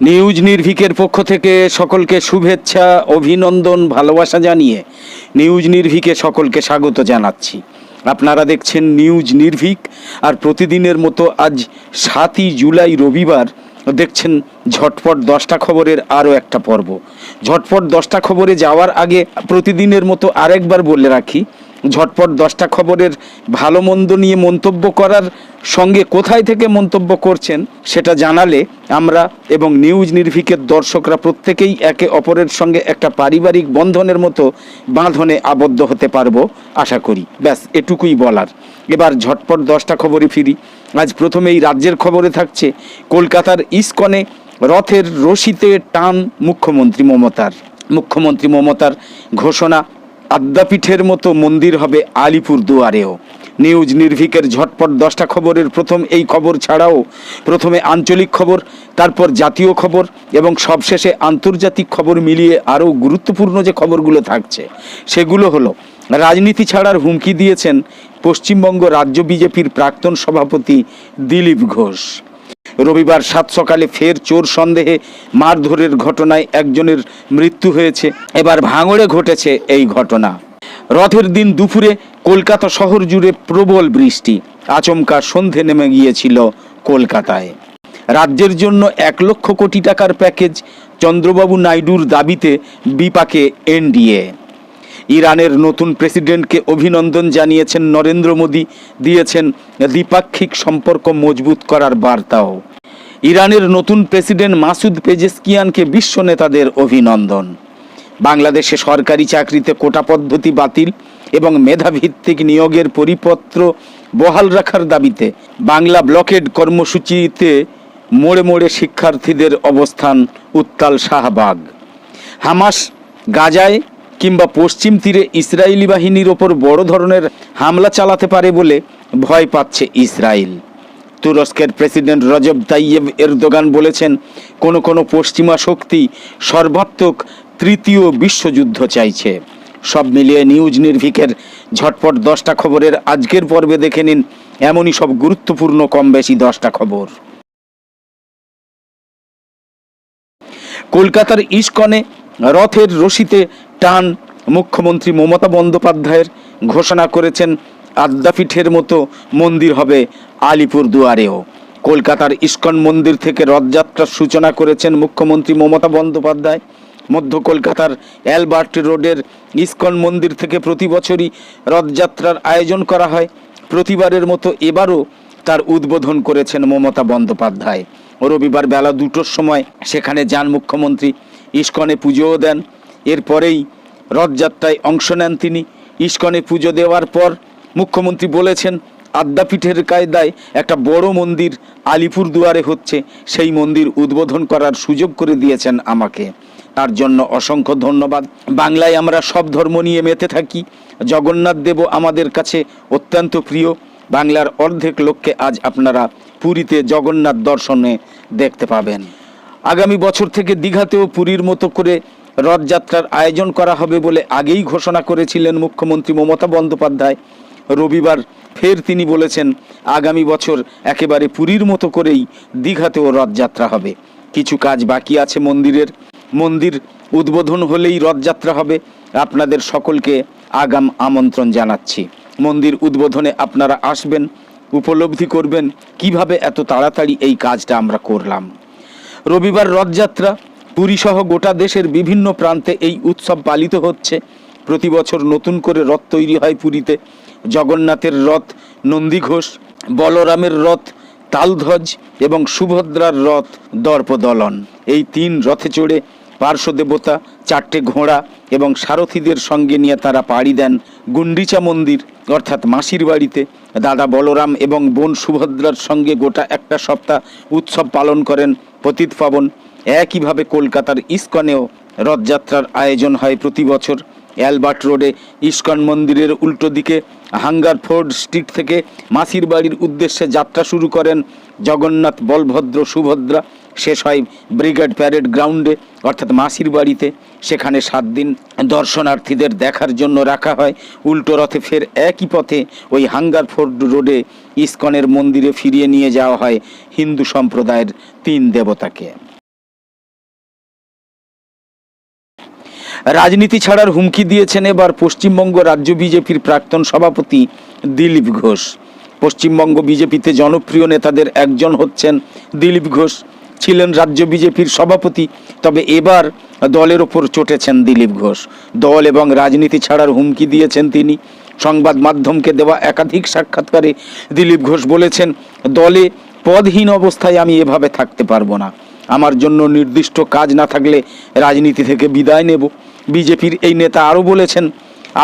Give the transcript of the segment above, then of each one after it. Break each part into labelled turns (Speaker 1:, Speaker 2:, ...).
Speaker 1: News নির্ভিকের পক্ষ থেকে সকলকে শুভেচ্ছা, অভিনন্দন, ভালোবাসা জানিয়ে নিউজ নির্ভিকে সকলকে স্বাগত জানাচ্ছি। আপনারা দেখছেন নিউজ নির্ভিক আর প্রতিদিনের মতো আজ সাতই জুলাই রবিবার দেখছেন ঝটপট দশটা খবরের আরও একটা পর্ব। ঝটপট দশটা খবরে যাওয়ার আগে প্রতিদিনের মতো আরেকবার বলে রাখি ঝটপট দশটা খবরের ভালো মন্দ নিয়ে মন্তব্য করার সঙ্গে কোথায় থেকে মন্তব্য করছেন সেটা জানালে আমরা এবং নিউজ নির্ভিকের দর্শকরা প্রত্যেকেই একে অপরের সঙ্গে একটা পারিবারিক বন্ধনের মতো বাঁধনে আবদ্ধ হতে পারব আশা করি। ব্যাস, এটুকুই বলার। এবার ঝটপট দশটা খবরে ফিরি। আজ প্রথমেই রাজ্যের খবরে থাকছে, কলকাতার ইস্কনে রথের রশিতে টান মুখ্যমন্ত্রী মমতার। মুখ্যমন্ত্রী মমতার ঘোষণা আদ্যাপীঠের মতো মন্দির হবে আলিপুর দুয়ারেও। নিউজ নির্ভিকের ঝটপট দশটা খবরের প্রথম এই খবর ছাড়াও প্রথমে আঞ্চলিক খবর, তারপর জাতীয় খবর এবং সবশেষে আন্তর্জাতিক খবর মিলিয়ে আরও গুরুত্বপূর্ণ যে খবরগুলো থাকছে, সেগুলো হলো, রাজনীতি ছাড়ার হুমকি দিয়েছেন পশ্চিমবঙ্গ রাজ্য বিজেপির প্রাক্তন সভাপতি দিলীপ ঘোষ। রবিবার সাত সকালে ফের চোর সন্দেহে মারধরের ঘটনায় একজনের মৃত্যু হয়েছে। এবার ভাঙড়ে ঘটেছে এই ঘটনা। রথের দিন দুপুরে কলকাতা শহর জুড়ে প্রবল বৃষ্টি। আচমকা সন্ধে নেমে গিয়েছিল কলকাতায়। রাজ্যের জন্য এক লক্ষ কোটি টাকার প্যাকেজ চন্দ্রবাবু নাইডুর দাবিতে বিপাকে এনডিএ। ইরানের নতুন প্রেসিডেন্টকে অভিনন্দন জানিয়েছেন নরেন্দ্র মোদী, দিয়েছেন দ্বিপাক্ষিক সম্পর্ক মজবুত করার বার্তাও। ইরানের নতুন প্রেসিডেন্ট মাসুদ পেজেস্কিয়ানকে বিশ্ব নেতাদের অভিনন্দন। বাংলাদেশে সরকারি চাকরিতে কোটা পদ্ধতি বাতিল এবং মেধাভিত্তিক নিয়োগের পরিপত্র বহাল রাখার দাবিতে বাংলা ব্লকেড কর্মসূচিতে মোড়ে মোড়ে শিক্ষার্থীদের অবস্থান উত্তাল শাহবাগ। হামাস, গাজায় কিংবা পশ্চিম তীরে ইসরায়েলি বাহিনীর ওপর বড় ধরনের হামলা চালাতে পারে বলে ভয় পাচ্ছে ইসরায়েল। তুরস্কের প্রেসিডেন্ট রজব তাইয়েব এরদোগান বলেছেন, কোন কোন পশ্চিমা শক্তি সর্বাত্মক তৃতীয় বিশ্বযুদ্ধ চাইছে। সব মিলিয়ে নিউজ নির্ভিকের ঝটপট দশটা খবরের আজকের পর্বে দেখে নিন, এমনই সব গুরুত্বপূর্ণ, কম বেশি দশটা খবর। কলকাতার ইস্কনে রথের রশিতে টান মুখ্যমন্ত্রী মমতা বন্দ্যোপাধ্যায়ের ঘোষণা করেছেন, আদ্যাপীঠের মতো মন্দির হবে আলিপুর দুয়ারেও। কলকাতার ইস্কন মন্দির থেকে রথযাত্রার সূচনা করেছেন মুখ্যমন্ত্রী মমতা বন্দ্যোপাধ্যায়। মধ্য কলকাতার অ্যালবার্ট রোডের ইস্কন মন্দির থেকে প্রতি বছরই রথযাত্রার আয়োজন করা হয়। প্রতিবারের মতো এবারও তার উদ্বোধন করেছেন মমতা বন্দ্যোপাধ্যায়। রবিবার বেলা দুটোর সময় সেখানে যান মুখ্যমন্ত্রী। ইস্কনে পুজোও দেন। এরপরেই রথযাত্রায় অংশ নেন তিনি। ইস্কনে পুজো দেওয়ার পর মুখ্যমন্ত্রী বলেছেন, আদ্যাপীঠের কায়দায় একটা বড় মন্দির আলিপুর দুয়ারে হচ্ছে। সেই মন্দির উদ্বোধন করার সুযোগ করে দিয়েছেন আমাকে। তার জন্য অসংখ্য ধন্যবাদ। বাংলায় আমরা সব ধর্ম নিয়ে মেতে থাকি। জগন্নাথ দেব আমাদের কাছে অত্যন্ত প্রিয়। বাংলার অর্ধেক লোককে আজ আপনারা পুরীতে জগন্নাথ দর্শনে দেখতে পাবেন। আগামী বছর থেকে দীঘাতেও পুরীর মতো করে রথযাত্রার আয়োজন করা হবে বলে আগেই ঘোষণা করেছিলেন মুখ্যমন্ত্রী মমতা বন্দ্যোপাধ্যায়। রবিবার ফের তিনি বলেছেন, আগামী বছর একেবারে পুরীর মতো করেই দীঘাতেও রথযাত্রা হবে। কিছু কাজ বাকি আছে মন্দিরের। মন্দির উদ্বোধন হলেই রথযাত্রা হবে। আপনাদের সকলকে আগাম আমন্ত্রণ জানাচ্ছি। মন্দির উদ্বোধনে আপনারা আসবেন, উপলব্ধি করবেন কীভাবে এত তাড়াতাড়ি এই কাজটা আমরা করলাম। রবিবার রথযাত্রা পুরীসহ গোটা দেশের বিভিন্ন প্রান্তে এই উৎসব পালিত হচ্ছে। প্রতি বছর নতুন করে রথ তৈরি হয় পুরীতে। জগন্নাথের রথ, নন্দীঘোষ, বলরামের রথ, তালধ্বজ এবং সুভদ্রার রথ দর্পদলন। এই তিন রথে চড়ে পার্শ্ব দেবতা, চারটে ঘোড়া এবং সারথীদের সঙ্গে নিয়ে তারা পাড়ি দেন গুন্ডিচা মন্দির, অর্থাৎ মাসির বাড়িতে। দাদা বলরাম এবং বোন সুভদ্রার সঙ্গে গোটা একটা সপ্তাহ উৎসব পালন করেন পতিত পাবন। একইভাবে কলকাতার ইস্কনেও রথযাত্রার আয়োজন হয় প্রতি বছর। অ্যালবার্ট রোডে ইস্কন মন্দিরের উল্টো দিকে হাঙ্গার ফোর্ড স্ট্রিট থেকে মাসির বাড়ির উদ্দেশ্যে যাত্রা শুরু করেন জগন্নাথ বলভদ্র সুভদ্রা। শেষ হয় ব্রিগেড প্যারেড গ্রাউন্ডে, অর্থাৎ মাসির বাড়িতে। সেখানে সাত দিন দর্শনার্থীদের দেখার জন্য রাখা হয়। উল্টো রথে ফের একই পথে ওই হাঙ্গার ফোর্ড রোডে ইস্কনের মন্দিরে ফিরিয়ে নিয়ে যাওয়া হয় হিন্দু সম্প্রদায়ের তিন দেবতাকে। রাজনীতি ছাড়ার হুমকি দিয়েছেন এবার পশ্চিমবঙ্গ রাজ্য বিজেপির প্রাক্তন সভাপতি দিলীপ ঘোষ। পশ্চিমবঙ্গ বিজেপিতে জনপ্রিয় নেতাদের একজন হচ্ছেন দিলীপ ঘোষ। ছিলেন রাজ্য বিজেপির সভাপতি, তবে এবার দলের ওপর চটেছেন দিলীপ ঘোষ। দল এবং রাজনীতি ছাড়ার হুমকি দিয়েছেন তিনি। সংবাদ মাধ্যমকে দেওয়া একাধিক সাক্ষাৎকারে দিলীপ ঘোষ বলেছেন, দলে পদহীন অবস্থায় আমি এভাবে থাকতে পারব না। আমার জন্য নির্দিষ্ট কাজ না থাকলে রাজনীতি থেকে বিদায় নেব। বিজেপির এই নেতা আরও বলেছেন,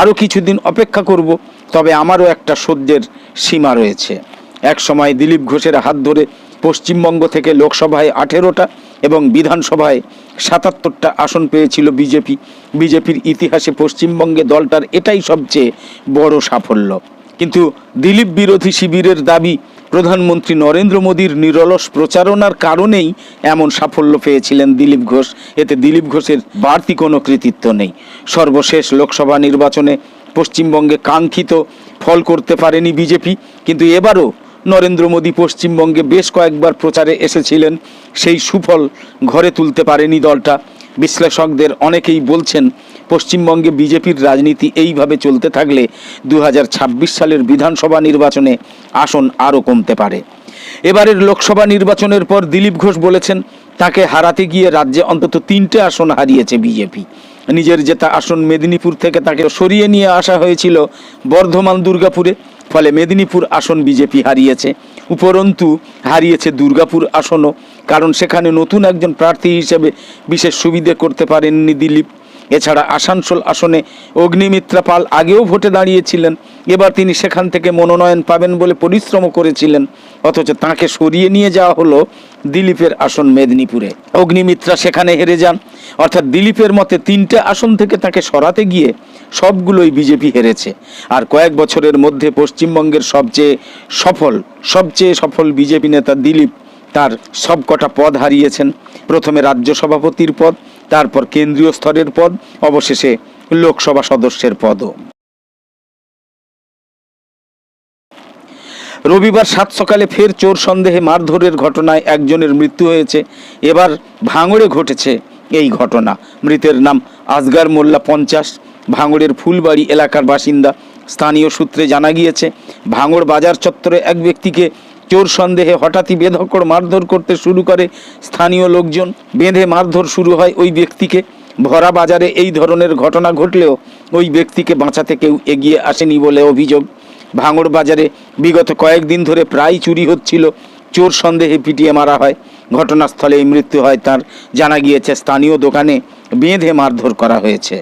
Speaker 1: আরও কিছুদিন অপেক্ষা করব, তবে আমারও একটা সহ্যের সীমা রয়েছে। এক সময় দিলীপ ঘোষের হাত ধরে পশ্চিমবঙ্গ থেকে লোকসভায় আঠেরোটা এবং বিধানসভায় সাতাত্তরটা আসন পেয়েছিল বিজেপি। বিজেপির ইতিহাসে পশ্চিমবঙ্গে দলটার এটাই সবচেয়ে বড় সাফল্য। কিন্তু দিলীপ বিরোধী শিবিরের দাবি প্রধানমন্ত্রী নরেন্দ্র মোদীর নিরলস প্রচারণার কারণেই এমন সাফল্য পেয়েছিলেন দিলীপ ঘোষ। এতে দিলীপ ঘোষের বাড়তি কোনো কৃতিত্ব নেই। সর্বশেষ লোকসভা নির্বাচনে পশ্চিমবঙ্গে কাঙ্ক্ষিত ফল করতে পারেনি বিজেপি। কিন্তু এবারও নরেন্দ্র মোদী পশ্চিমবঙ্গে বেশ কয়েকবার প্রচারে এসেছিলেন। সেই সুফল ঘরে তুলতে পারেনি দলটা। বিশ্লেষকদের অনেকেই বলছেন, পশ্চিমবঙ্গে বিজেপির রাজনীতি এইভাবে চলতে থাকলে দু হাজার ছাব্বিশ সালের বিধানসভা নির্বাচনে আসন আরও কমতে পারে। এবারের লোকসভা নির্বাচনের পর দিলীপ ঘোষ বলেছেন, তাকে হারাতে গিয়ে রাজ্যে অন্তত তিনটে আসন হারিয়েছে বিজেপি। নিজের জেতা আসন মেদিনীপুর থেকে তাকে সরিয়ে নিয়ে আসা হয়েছিল বর্ধমান দুর্গাপুরে ফলে মেদিনীপুর আসন বিজেপি হারিয়েছে। উপরন্তু হারিয়েছে দুর্গাপুর আসনও, কারণ সেখানে নতুন একজন প্রার্থী হিসেবে বিশেষ সুবিধে করতে পারেননি দিলীপ। এছাড়া আসানসোল আসনে অগ্নিমিত্রা পাল আগেও ভোটে দাঁড়িয়েছিলেন, এবার তিনি সেখান থেকে মনোনয়ন পাবেন বলে পরিশ্রম করেছিলেন, অথচ তাকে সরিয়ে নিয়ে যাওয়া হলো দিলীপের আসন মেদিনীপুরে। অগ্নিমিত্রা সেখানে হেরে যান, অর্থাৎ দিলীপের মতে তিনটে আসন থেকে তাকে সরাতে গিয়ে সবগুলোই বিজেপি হেরেছে। আর কয়েক বছরের মধ্যে পশ্চিমবঙ্গের সবচেয়ে সফল সবচেয়ে সফল বিজেপি নেতা দিলীপ তার সবকটা পদ হারিয়েছেন। প্রথমে রাজ্য সভাপতির পদ, তারপর কেন্দ্রীয় স্তরের পদ, অবশেষে লোকসভা সদস্যের পদও। রবিবার সাত সকালে ফের চোর সন্দেহে মারধরের ঘটনায় একজনের মৃত্যু হয়েছে। এবার ভাঙড়ে ঘটেছে এই ঘটনা। মৃতের নাম আজগার মোল্লা পঞ্চাশ ভাঙড়ের ফুলবাড়ি এলাকার বাসিন্দা। স্থানীয় সূত্রে জানা গিয়েছে, ভাঙড় বাজার চত্বরে এক ব্যক্তিকে চোর সন্দেহে হঠাৎই বেধকড় মারধর করতে শুরু করে স্থানীয় লোকজন। বেঁধে মারধর শুরু হয় ওই ব্যক্তিকে। ভরা বাজারে এই ধরনের ঘটনা ঘটলেও ওই ব্যক্তিকে বাঁচাতে কেউ এগিয়ে আসেনি বলে অভিযোগ। ভাঙড় বাজারে বিগত কয়েকদিন ধরে প্রায় চুরি হচ্ছিল, চোর সন্দেহে পিটিয়ে মারা হয়। ঘটনাস্থলে মৃত্যু হয় তার, জানা গিয়েছে স্থানীয় দোকানে বেঁধে মারধর করা হয়েছে।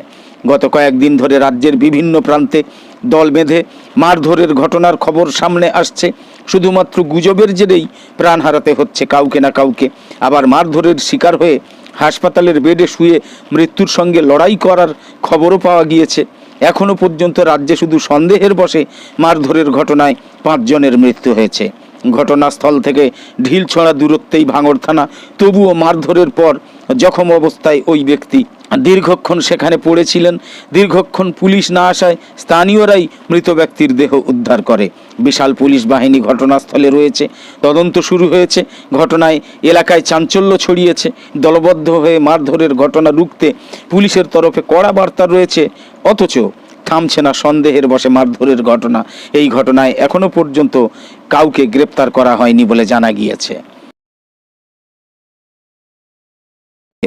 Speaker 1: গত কয়েকদিন ধরে রাজ্যের বিভিন্ন প্রান্তে দল বেঁধে মারধরের ঘটনার খবর সামনে আসছে। শুধুমাত্র গুজবের জেরেই প্রাণ হারাতে হচ্ছে কাউকে না কাউকে। আবার মারধরের শিকার হয়ে হাসপাতালের বেডে শুয়ে মৃত্যুর সঙ্গে লড়াই করার খবরও পাওয়া গিয়েছে। এখনও পর্যন্ত রাজ্যে শুধু সন্দেহের বসে মারধরের ঘটনায় পাঁচজনের মৃত্যু হয়েছে। ঘটনাস্থল থেকে ঢিল ছড়া দূরত্বেই ভাঙড় থানা তবুও মারধরের পর জখম অবস্থায় ওই ব্যক্তি দীর্ঘক্ষণ সেখানে পড়েছিলেন। দীর্ঘক্ষণ পুলিশ না আসায় স্থানীয়রাই মৃত ব্যক্তির দেহ উদ্ধার করে। বিশাল পুলিশ বাহিনী ঘটনাস্থলে রয়েছে। তদন্ত শুরু হয়েছে। ঘটনায় এলাকায় চাঞ্চল্য ছড়িয়েছে। দলবদ্ধ হয়ে মারধরের ঘটনা রুখতে পুলিশের তরফে কড়া বার্তা রয়েছে। অথচ থামছে না সন্দেহের বসে মারধরের ঘটনা। এই ঘটনায় এখনও পর্যন্ত কাউকে গ্রেপ্তার করা হয়নি বলে জানা গিয়েছে।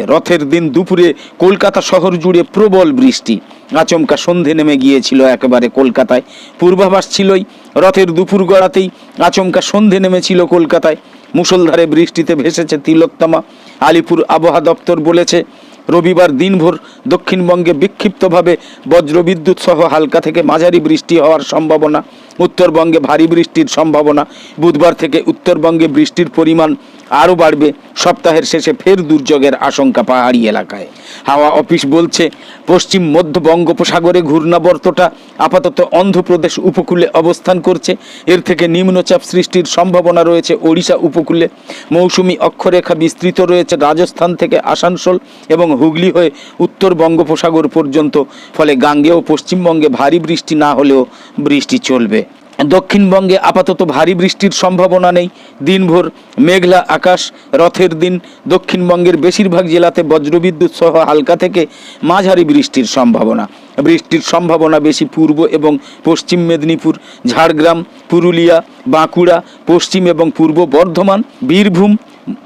Speaker 1: রথের দিন দুপুরে কলকাতা শহর জুড়ে প্রবল বৃষ্টি। আচমকা সন্ধে নেমে গিয়েছিল একেবারে কলকাতায়। পূর্বাভাস ছিলই রথের দুপুর গড়াতেই আচমকা সন্ধে নেমেছিল কলকাতায়। মুষলধারে বৃষ্টিতে ভেসেছে তিলোত্তমা। আলিপুর আবহাওয়া দপ্তর বলেছে, রবিবার দিনভর দক্ষিণবঙ্গে বিক্ষিপ্তভাবে বজ্রবিদ্যুৎ সহ হালকা থেকে মাঝারি বৃষ্টি হওয়ার সম্ভাবনা। উত্তরবঙ্গে ভারী বৃষ্টির সম্ভাবনা। বুধবার থেকে উত্তরবঙ্গে বৃষ্টির পরিমাণ আরও বাড়বে। সপ্তাহের শেষে ফের দুর্যোগের আশঙ্কা পাহাড়ি এলাকায়। হাওয়া অফিস বলছে, পশ্চিম মধ্য বঙ্গোপসাগরে ঘূর্ণাবর্তটা আপাতত অন্ধ্রপ্রদেশ উপকূলে অবস্থান করছে। এর থেকে নিম্নচাপ সৃষ্টির সম্ভাবনা রয়েছে ওড়িশা উপকূলে। মৌসুমি অক্ষরেখা বিস্তৃত রয়েছে রাজস্থান থেকে আসানসোল এবং হুগলি হয়ে উত্তর বঙ্গোপসাগর পর্যন্ত। ফলে গাঙ্গেয় পশ্চিমবঙ্গে ভারী বৃষ্টি না হলেও বৃষ্টি চলবে। দক্ষিণবঙ্গে আপাতত ভারী বৃষ্টির সম্ভাবনা নেই। দিনভর মেঘলা আকাশ, রথের দিন, দক্ষিণবঙ্গের বেশিরভাগ জেলাতে বজ্রবিদ্যুৎ সহ হালকা থেকে মাঝারি বৃষ্টির সম্ভাবনা। বৃষ্টির সম্ভাবনা বেশি পূর্ব এবং পশ্চিম মেদিনীপুর, ঝাড়গ্রাম, পুরুলিয়া, বাঁকুড়া, পশ্চিম এবং পূর্ব বর্ধমান, বীরভূম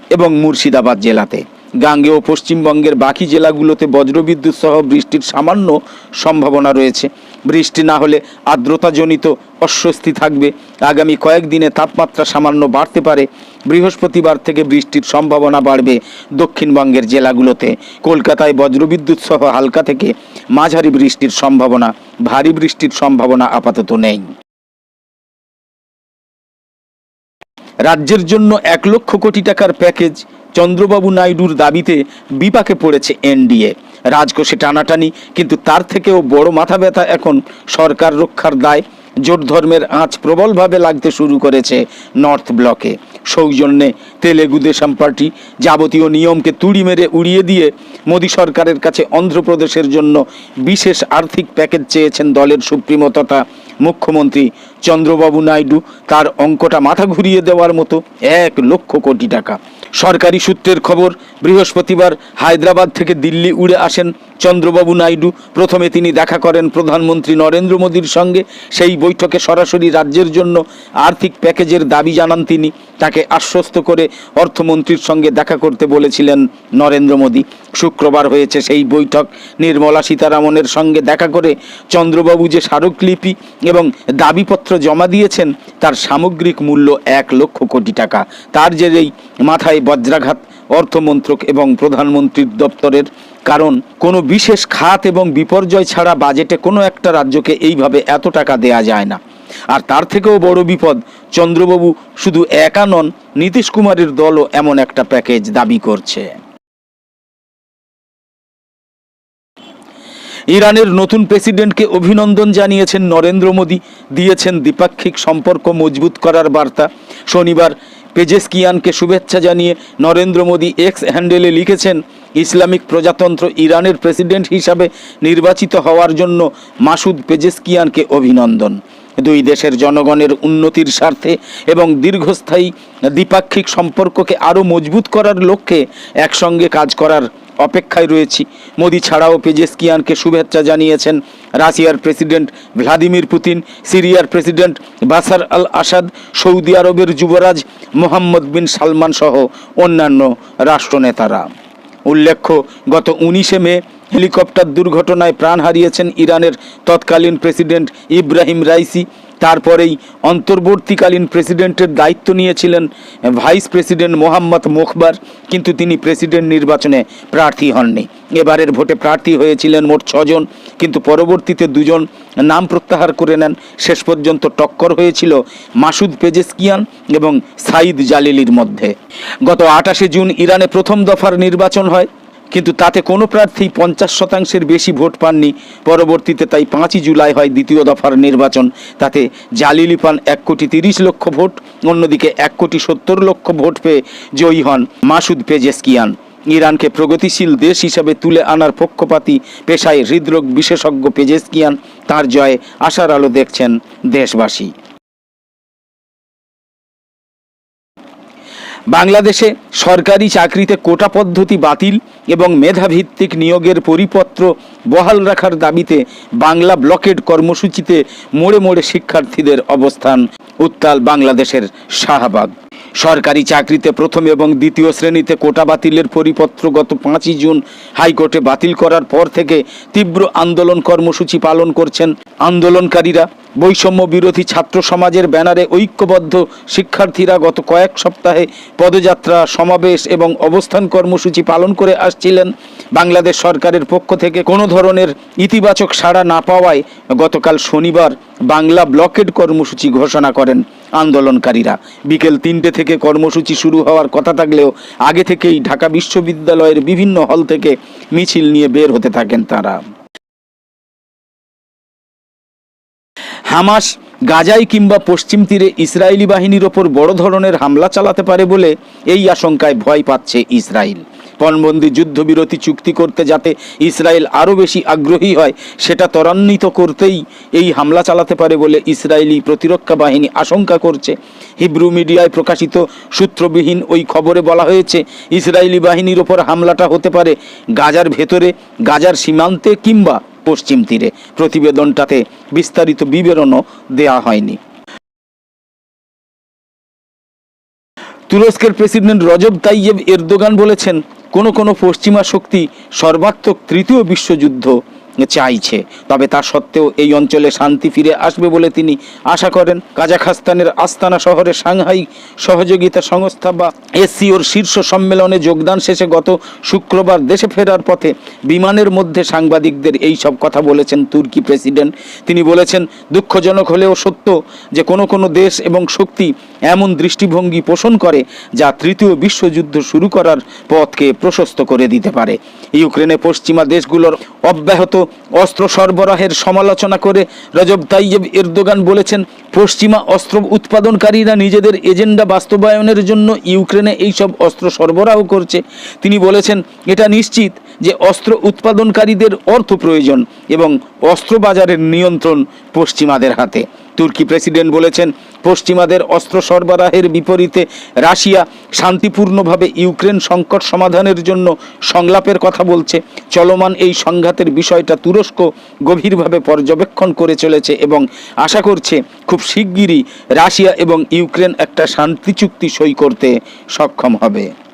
Speaker 1: এবং মুর্শিদাবাদ জেলাতে। গাঙ্গেয় পশ্চিমবঙ্গের বাকি জেলাগুলোতে বজ্রবিদ্যুৎ সহ বৃষ্টির সামান্য সম্ভাবনা রয়েছে। বৃষ্টি না হলে আর্দ্রতাজনিত অস্বস্তি থাকবে। আগামী কয়েকদিনে তাপমাত্রা সামান্য বাড়তে পারে। বৃহস্পতিবার থেকে বৃষ্টির সম্ভাবনা বাড়বে দক্ষিণবঙ্গের জেলাগুলোতে। কলকাতায় বজ্রবিদ্যুৎ সহ হালকা থেকে মাঝারি বৃষ্টির সম্ভাবনা। ভারী বৃষ্টির সম্ভাবনা আপাতত নেই। রাজ্যের জন্য এক লক্ষ কোটি টাকার প্যাকেজ চন্দ্রবাবু নাইডুর দাবিতে বিপাকে পড়েছে এনডিএ। রাজকোষে টানাটানি, কিন্তু তার থেকেও বড় মাথা ব্যথা এখন সরকার রক্ষার দায়। জোট ধর্মের আঁচ প্রবলভাবে লাগতে শুরু করেছে নর্থ ব্লকে। সৌজন্যে তেলেগু দেশম পার্টি যাবতীয় নিয়মকে তুড়ি মেরে উড়িয়ে দিয়ে মোদী সরকারের কাছে অন্ধ্রপ্রদেশের জন্য বিশেষ আর্থিক প্যাকেজ চেয়েছেন দলের সুপ্রিমো তথা মুখ্যমন্ত্রী চন্দ্রবাবু নাইডু তার অঙ্কটা মাথা ঘুরিয়ে দেওয়ার মতো এক লক্ষ কোটি টাকা। সরকারি সূত্রের খবর, বৃহস্পতিবার হায়দ্রাবাদ থেকে দিল্লি উড়ে আসেন চন্দ্রবাবু নাইডু। প্রথমে তিনি দেখা করেন প্রধানমন্ত্রী নরেন্দ্র মোদীর সঙ্গে। সেই বৈঠকে সরাসরি রাজ্যের জন্য আর্থিক প্যাকেজের দাবি জানান তিনি। তাকে আশ্বস্ত করে অর্থমন্ত্রীর সঙ্গে দেখা করতে বলেছিলেন নরেন্দ্র মোদী। শুক্রবার হয়েছে সেই বৈঠক। নির্মলা সীতারামনের সঙ্গে দেখা করে চন্দ্রবাবু যে স্মারকলিপি এবং দাবিপত্র জমা দিয়েছেন, তার সামগ্রিক মূল্য এক লক্ষ কোটি টাকা। তার জেরেই মাথায় বজ্রাঘাত, অর্থমন্ত্রক এবং প্রধানমন্ত্রীর দপ্তরের কারণ। কোনো বিশেষ খাত এবং বিপর্যয় ছাড়া বাজেটে কোনো একটা রাজ্যকে এইভাবে এত টাকা দেয়া যায় না। আর তার থেকেও বড় বিপদ, চন্দ্রবাবু শুধু একা নন, নীতিশ কুমারের দলও এমন একটা প্যাকেজ দাবি করছে। ইরানের নতুন প্রেসিডেন্টকে অভিনন্দন জানিয়েছেন নরেন্দ্র মোদী, দিয়েছেন দ্বিপাক্ষিক সম্পর্ক মজবুত করার বার্তা। শনিবার পেজেসকিয়ানকে শুভেচ্ছা জানিয়ে নরেন্দ্র মোদী এক্স হ্যান্ডেলে লিখেছেন, ইসলামিক প্রজাতন্ত্র ইরানের প্রেসিডেন্ট হিসাবে নির্বাচিত হওয়ার জন্য মাসুদ পেজেসকিয়ানকে অভিনন্দন। দুই দেশের জনগণের উন্নতির স্বার্থে এবং দীর্ঘস্থায়ী দ্বিপাক্ষিক সম্পর্ককে আরও মজবুত করার লক্ষ্যে একসঙ্গে কাজ করার অপেক্ষায় রয়েছি। মোদি ছাড়াও পেজেস্কিয়ানকে শুভেচ্ছা জানিয়েছেন রাশিয়ার প্রেসিডেন্ট ভ্লাদিমির পুতিন, সিরিয়ার president Bashar al Asad, Saudi আরবের যুবরাজ মোহাম্মদ বিন সালমান সহ অন্যান্য রাষ্ট্রনেতারা। উল্লেখ্য, গত উনিশে মে হেলিকপ্টার দুর্ঘটনায় প্রাণ হারিয়েছেন ইরানের তৎকালীন প্রেসিডেন্ট ইব্রাহিম রাইসি। তারপরেই অন্তর্বর্তীকালীন প্রেসিডেন্টের দায়িত্ব নিয়েছিলেন ভাইস প্রেসিডেন্ট মোহাম্মদ মোখবার, কিন্তু তিনি প্রেসিডেন্ট নির্বাচনে প্রার্থী হননি। এবারের ভোটে প্রার্থী হয়েছিলেন মোট ছজন, কিন্তু পরবর্তীতে দুজন নাম প্রত্যাহার করে নেন। শেষ পর্যন্ত টক্কর হয়েছিল মাসুদ পেজেসকিয়ান এবং সাইদ জালিলির মধ্যে। গত আঠাশে জুন ইরানে প্রথম দফার নির্বাচন হয়। কিন্তু তাতে কোনো প্রার্থী পঞ্চাশ শতাংশের বেশি ভোট পাননি। পরবর্তীতে তাই পাঁচই জুলাই হয় দ্বিতীয় দফার নির্বাচন। তাতে জালিলি পান এক কোটি তিরিশ লক্ষ ভোট, অন্যদিকে এক কোটি সত্তর লক্ষ ভোট পেয়ে জয়ী হন মাসুদ পেজেসকিয়ান। ইরানকে প্রগতিশীল দেশ হিসাবে তুলে আনার পক্ষপাতী পেশায় হৃদরোগ বিশেষজ্ঞ পেজেসকিয়ান তার জয়ে আশার আলো দেখছেন দেশবাসী। বাংলাদেশে সরকারি চাকরিতে কোটা পদ্ধতি বাতিল এবং মেধাভিত্তিক নিয়োগের পরিপত্র বহাল রাখার দাবিতে বাংলা ব্লকেড কর্মসূচিতে মোড়ে মোড়ে শিক্ষার্থীদের অবস্থান। উত্তাল বাংলাদেশের শাহবাগ। সরকারি চাকরিতে প্রথম এবং দ্বিতীয় শ্রেণীতে কোটা বাতিলের পরিপত্র গত পাঁচই জুন হাইকোর্টে বাতিল করার পর থেকে তীব্র আন্দোলন কর্মসূচি পালন করছেন আন্দোলনকারীরা। বৈষম্য বিরোধী ছাত্র সমাজের ব্যানারে ঐক্যবদ্ধ শিক্ষার্থীরা গত কয়েক সপ্তাহে পদযাত্রা, সমাবেশ এবং অবস্থান কর্মসূচি পালন করে আসছিলেন। বাংলাদেশ সরকারের পক্ষ থেকে কোনো ধরনের ইতিবাচক সাড়া না পাওয়ায় গতকাল শনিবার বাংলা ব্লকেড কর্মসূচি ঘোষণা করেন। আন্দোলনকারীরা। বিকেল তিনটে থেকে কর্মসূচি শুরু হওয়ার কথা থাকলেও আগে থেকেই ঢাকা বিশ্ববিদ্যালয়ের বিভিন্ন হল থেকে মিছিল নিয়ে বের হতে থাকেন তারা। হামাস গাজায় কিংবা পশ্চিম তীরে ইসরায়েলি বাহিনীর ওপর বড় ধরনের হামলা চালাতে পারে বলে এই আশঙ্কায় ভয় পাচ্ছে ইসরায়েল। পণবন্দি যুদ্ধবিরতি চুক্তি করতে যাতে ইসরায়েল আরও বেশি আগ্রহী হয়, সেটা ত্বরান্বিত করতেই এই হামলা চালাতে পারে বলে ইসরায়েলি প্রতিরক্ষা বাহিনী আশঙ্কা করছে। হিব্রু মিডিয়ায় প্রকাশিত সূত্রবিহীন ওই খবরে বলা হয়েছে, ইসরায়েলি বাহিনীর ওপর হামলাটা হতে পারে গাজার ভেতরে, গাজার সীমান্তে কিংবা পশ্চিম তীরে। প্রতিবেদনটাতে বিস্তারিত বিবরণও দেয়া হয়নি। তুরস্কের প্রেসিডেন্ট রজব তাইয়েব এরদোগান বলেছেন, কোনো কোনো পশ্চিমা শক্তি সর্বাত্মক তৃতীয় বিশ্বযুদ্ধ চাইছে। তবে তা সত্ত্বেও এই অঞ্চলে শান্তি ফিরে আসবে বলে তিনি আশা করেন। কাজাখাস্তানের আস্তানা শহরে সাংহাই সহযোগিতা সংস্থা বা এসসিওর শীর্ষ সম্মেলনে যোগদান শেষে গত শুক্রবার দেশে ফেরার পথে বিমানের মধ্যে সাংবাদিকদের এই সব কথা বলেছেন তুর্কি প্রেসিডেন্ট। তিনি বলেছেন, দুঃখজনক হলেও সত্য যে কোনো কোনো দেশ এবং শক্তি এমন দৃষ্টিভঙ্গি পোষণ করে যা তৃতীয় বিশ্বযুদ্ধ শুরু করার পথকে প্রশস্ত করে দিতে পারে। ইউক্রেনে পশ্চিমা দেশগুলোর অব্যাহত অস্ত্র সরবরাহের সমালোচনা করে রজব তাইয়েব এরদোগান বলেছেন, পশ্চিমা অস্ত্র উৎপাদনকারীরা নিজেদের এজেন্ডা বাস্তবায়নের জন্য ইউক্রেনে এইসব অস্ত্র সরবরাহ করছে। তিনি বলেছেন, এটা নিশ্চিত যে অস্ত্র উৎপাদনকারীদের অর্থ প্রয়োজন এবং অস্ত্র বাজারের নিয়ন্ত্রণ পশ্চিমাদের হাতে। তুর্কি প্রেসিডেন্ট বলেছেন, পশ্চিমাদের অস্ত্র সরবরাহের বিপরীতে রাশিয়া শান্তিপূর্ণভাবে ইউক্রেন সংকট সমাধানের জন্য সংলাপের কথা বলছে। চলমান এই সংঘাতের বিষয়টা তুরস্ক গভীরভাবে পর্যবেক্ষণ করে চলেছে এবং আশা করছে খুব শিগগিরই রাশিয়া এবং ইউক্রেন একটা শান্তি চুক্তি সই করতে সক্ষম হবে।